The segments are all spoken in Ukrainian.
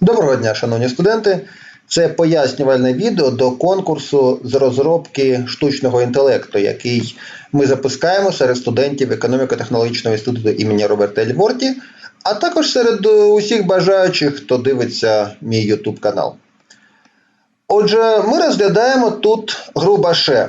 Доброго дня, шановні студенти. Це пояснювальне відео до конкурсу з розробки штучного інтелекту, який ми запускаємо серед студентів економіко-технологічного інституту імені Роберта Ельворті, а також серед усіх бажаючих, хто дивиться мій YouTube канал. Отже, ми розглядаємо тут гру Баше,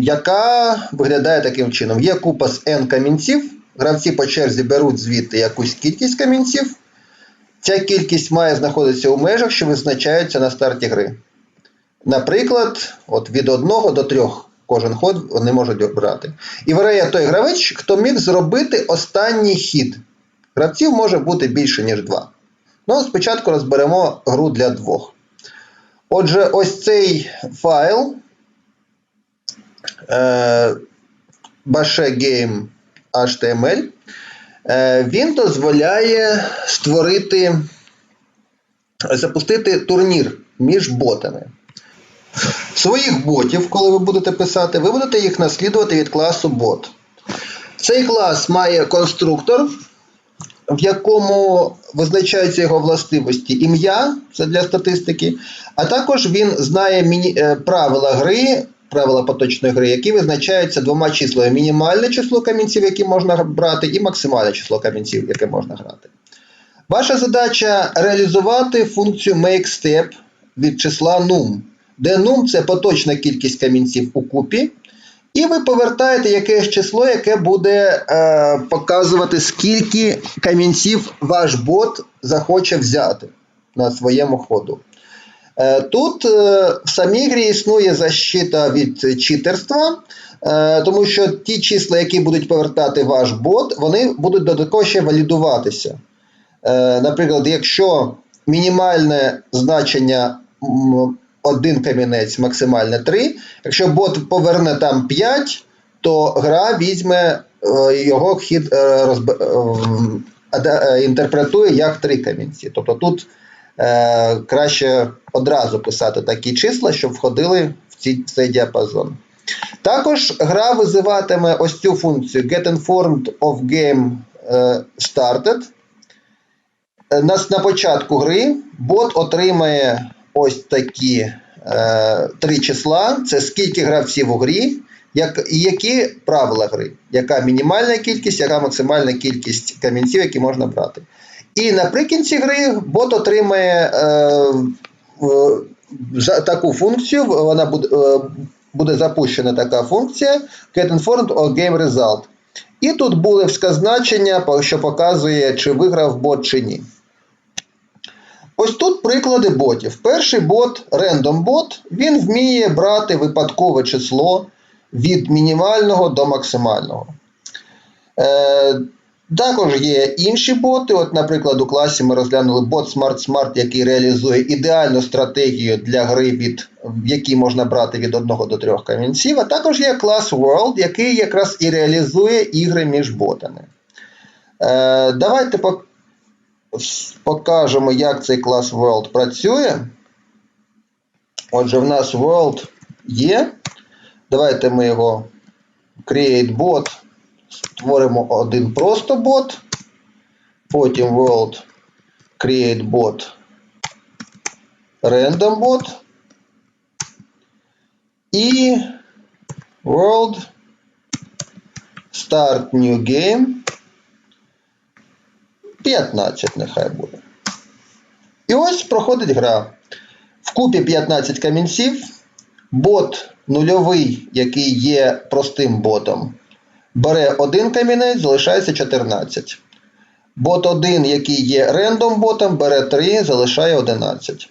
яка виглядає таким чином: є купа з N камінців, гравці по черзі беруть звідти якусь кількість камінців. Ця кількість має знаходитися у межах, що визначаються на старті гри. Наприклад, от від 1 до 3 кожен ход вони можуть брати. І виграє той гравець, хто міг зробити останній хід. Гравців може бути більше, ніж 2. Ну, спочатку розберемо гру для двох. Отже, ось цей файл е, Game HTML. Е, Він дозволяє створити, запустити турнір між ботами. Своїх ботів, коли ви будете писати, ви будете їх наслідувати від класу бот. Цей клас має конструктор, в якому визначаються його властивості ім'я, це для статистики, а також він знає е, правила гри, правила поточної гри, які визначаються двома числами: мінімальне число камінців, які можна брати, і максимальне число камінців, яке можна грати. Ваша задача реалізувати функцію MakeStep від числа num, де num це поточна кількість камінців у купі. І ви повертаєте якесь число, яке буде е, показувати, скільки камінців ваш бот захоче взяти на своєму ходу. Е, тут е, в самій грі існує защита від читерства, е, тому що ті числа, які будуть повертати ваш бот, вони будуть додатково ще валідуватися. Наприклад, якщо мінімальне значення один камінець, максимальне 3, якщо бот поверне там 5, то гра візьме його хід розб... інтерпретує як 3 камінці. Тобто тут е, краще одразу писати такі числа, щоб входили в, ці, в цей діапазон. Також гра визиватиме ось цю функцію getInformed of game е, started. Е, На, на початку гри бот отримає ось такі е, три числа: це скільки гравців у грі, як, і які правила гри, яка мінімальна кількість, яка максимальна кількість камінців, які можна брати. І наприкінці гри бот отримає е, е, таку функцію, вона буде, е, буде запущена така функція getInformed of game result. І тут булевське значення, що показує, чи виграв бот чи ні. Ось тут приклади ботів. Перший бот random bot, він вміє брати випадкове число від мінімального до максимального. Е, також є інші боти. От, наприклад, у класі ми розглянули бот Smart Smart, який реалізує ідеальну стратегію для гри, від, в якій можна брати від 1 до 3 камінців. А також є клас World, який якраз і реалізує ігри між ботами. Е, давайте покажемо, як цей клас World працює. Отже, в нас World є. Давайте ми його Create bot. Створимо один просто бот. Потім World Create bot. Random bot. І World Start New Game. 15 нехай буде. І ось проходить гра. Вкупі 15 камінців. Бот нульовий, який є простим ботом, бере один камінець, залишається 14. Бот 1, який є рендом ботом, бере 3, залишає 11.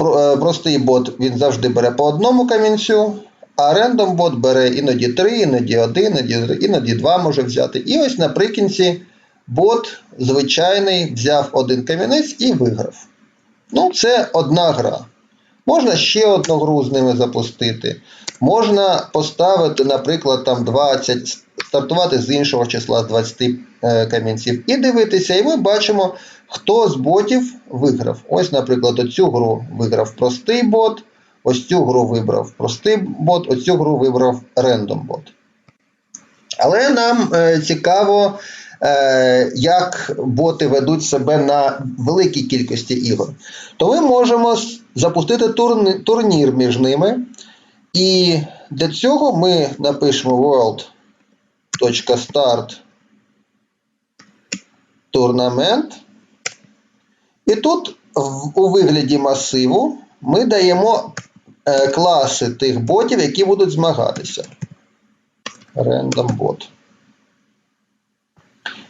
Е, Простий бот він завжди бере по одному камінцю, а рендом бот бере іноді 3, іноді 1, іноді, іноді 2 може взяти. І ось наприкінці бот звичайний взяв один камінець і виграв. Ну, це одна гра. Можна ще одну гру з ними запустити. Можна поставити, наприклад, там 20, стартувати з іншого числа з 20 е, камінців і дивитися. І ми бачимо, хто з ботів виграв. Ось, наприклад, оцю гру виграв простий бот, ось цю гру вибрав простий бот, оцю гру вибрав рендом бот. Але нам е, цікаво е, як боти ведуть себе на великій кількості ігор, то ми можемо запустити турнір між ними. І для цього ми напишемо world.start tournament. І тут у вигляді масиву ми даємо е, класи тих ботів, які будуть змагатися. Random bot.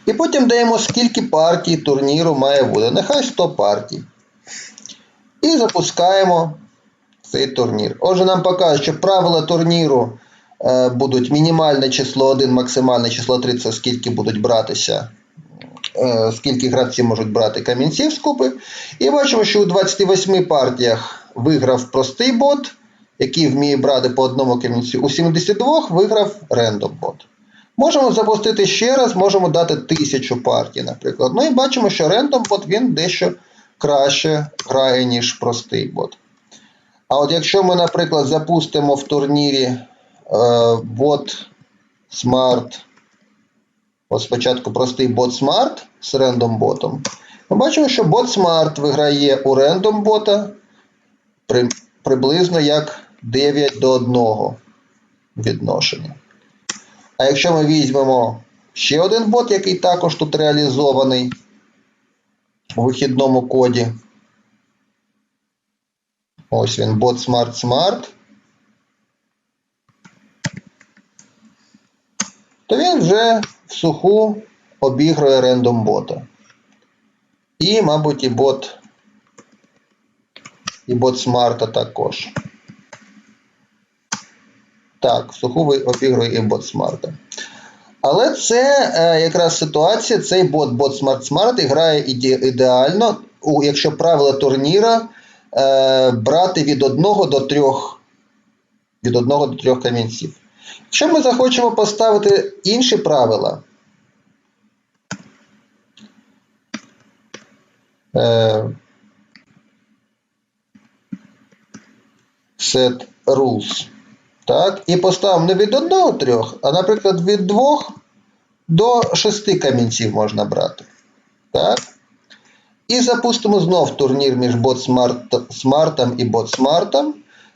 І потім даємо, скільки партій турніру має бути. Нехай 100 партій. І запускаємо цей турнір. Отже, нам покажуть, що правила турніру е, будуть мінімальне число 1, максимальне число 3, це скільки будуть братися, е, скільки гравців можуть брати камінців з купи. І бачимо, що у 28 партіях виграв простий бот, який вміє брати по одному камінцю. У 72 виграв рендом бот. Можемо запустити ще раз, можемо дати 1000 партій, наприклад. Ну і бачимо, що рендом бот він дещо краще грає, ніж простий бот. А от якщо ми, наприклад, запустимо в турнірі е, бот Smart, от спочатку простий бот Smart з рендом ботом, ми бачимо, що бот Smart виграє у рендом бота при, приблизно як 9 до 1 відношення. А якщо ми візьмемо ще один бот, який також тут реалізований у вихідному коді, Ось він, бот Smart Smart. То він вже в суху обігрує рендом бота. І, мабуть, і бот. І бот Смарта також. Так, в суху обігрує і бот Смарта. Але це е, якраз ситуація, цей бот бот Smart Smart грає іде- ідеально, у, якщо правила турніра е, брати від 1 до 3 від 1 до 3 камінців. Якщо ми захочемо поставити інші правила, е, set rules, так, і поставимо не від 1 до 3, а, наприклад, від 2 до 6 камінців можна брати. Так? І запустимо знов турнір між бот Смартом і бот Смартом.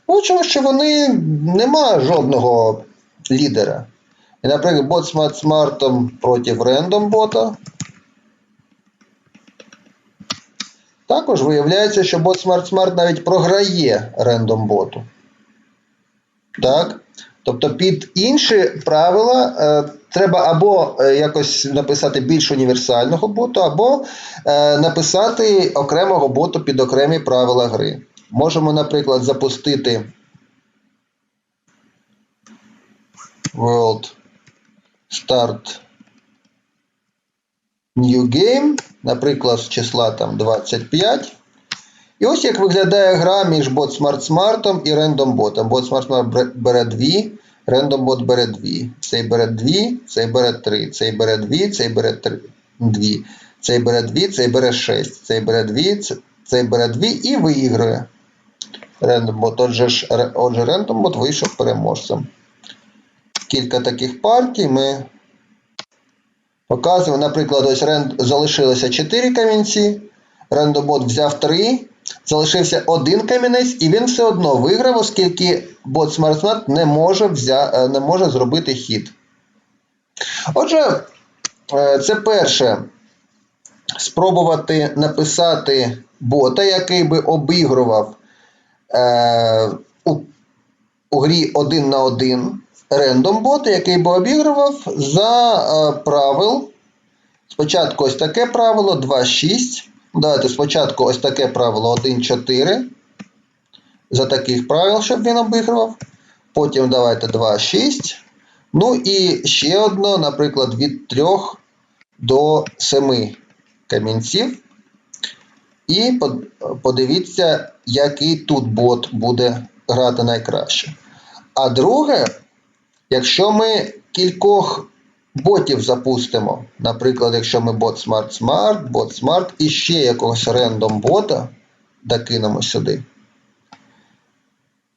Бачимо, що вони немає жодного лідера. І, наприклад, бот Смарт Смартом проти рендом бота. Також виявляється, що бот Smart Smart навіть програє рендом боту. Так? Тобто під інші правила е, треба або е, якось написати більш універсального боту, або е, написати окремого боту під окремі правила гри. Можемо, наприклад, запустити World Start New Game, наприклад, з числа там 25. І ось як виглядає гра між бот Smart Smart і Random Bot. Бот Smart Smart бере 2, Bot бере 2. Цей бере 2, цей бере 3, цей бере 2, цей бере 3, 2. Цей бере 2, цей бере 6, цей бере 2, цей бере 2 і виіграє. Bot. Отже, отже Bot вийшов переможцем. Кілька таких партій ми показуємо. Наприклад, ось ренд... залишилося 4 камінці. Рендобот взяв 3, залишився один камінець, і він все одно виграв, оскільки бот SmartSmart не може, взя... е, не може зробити хід. Отже, е, це перше. Спробувати написати бота, який би обігрував е, у, у грі 1 на 1 рендом бота, який би обігрував за е, правил. Спочатку ось таке правило 2.6. Давайте спочатку ось таке правило 1.4. За таких правил, щоб він обігрував. Потім давайте 2.6. Ну і ще одно, наприклад, від 3 до 7 камінців. І подивіться, який тут бот буде грати найкраще. А друге, якщо ми кількох ботів запустимо, наприклад, якщо ми бот Smart Smart, бот Smart і ще якогось рендом бота докинемо сюди.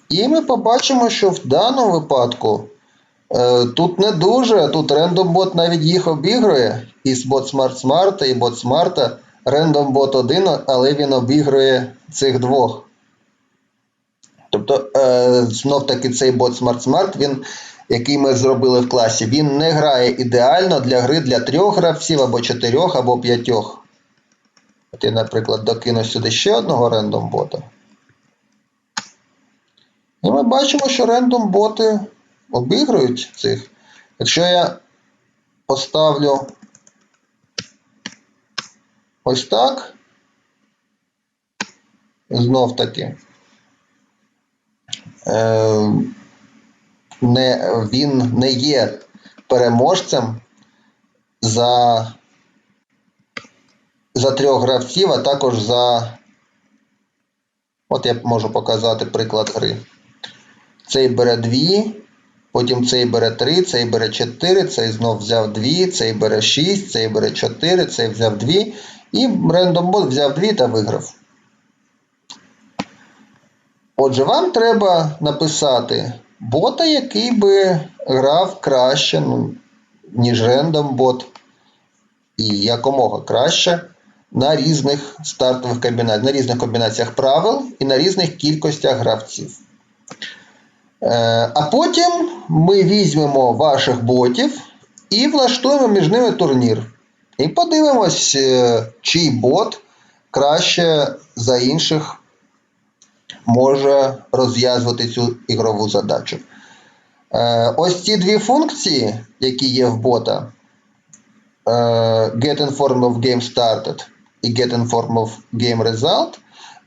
І ми побачимо, що в даному випадку е, тут не дуже, тут рендом бот навіть їх обігрує. із Bot Smart Smart і Bot Smart Random Bot 1, але він обігрує цих двох. Тобто, е, знов таки цей бот Smart Smart, він, який ми зробили в класі, він не грає ідеально для гри для трьох гравців, або чотирьох, або п'ятьох. От я, наприклад, докину сюди ще одного рендом бота. І ми бачимо, що рендом боти обігрують цих. Якщо я поставлю ось так, знов таки, е, не, він не є переможцем за, за трьох гравців, а також за. От я можу показати приклад гри. Цей бере 2, потім цей бере 3, цей бере 4, цей знов взяв 2, цей бере 6, цей бере 4, цей взяв 2. І рендомбот взяв 2 та виграв. Отже, вам треба написати бота, який би грав краще, ну, ніж рендомбот, і якомога краще на різних стартових комбінаціях, на різних комбінаціях правил і на різних кількостях гравців. Е, А потім ми візьмемо ваших ботів і влаштуємо між ними турнір. І подивимось, е, чий бот краще за інших може розв'язувати цю ігрову задачу. Е, Ось ці дві функції, які є в бота: е, Get Informed of Game Started і Get Informed of Game Result.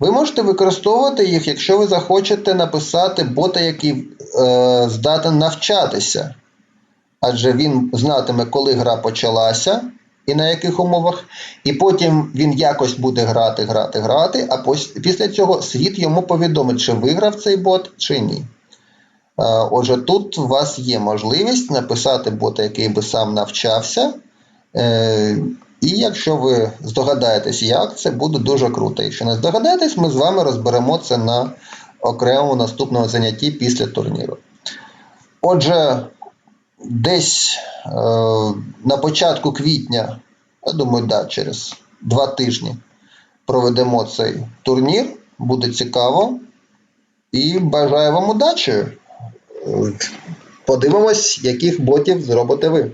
Ви можете використовувати їх, якщо ви захочете написати бота, який е, здатен навчатися. Адже він знатиме, коли гра почалася і на яких умовах, і потім він якось буде грати, грати, грати, а після цього світ йому повідомить, чи виграв цей бот, чи ні. Е, Отже, тут у вас є можливість написати бота, який би сам навчався. Е, І якщо ви здогадаєтесь, як, це буде дуже круто. Якщо не здогадаєтесь, ми з вами розберемо це на окремому наступному занятті після турніру. Отже, десь е, на початку квітня, я думаю, да, через два тижні проведемо цей турнір. Буде цікаво. І бажаю вам удачі. Подивимось, яких ботів зробите ви.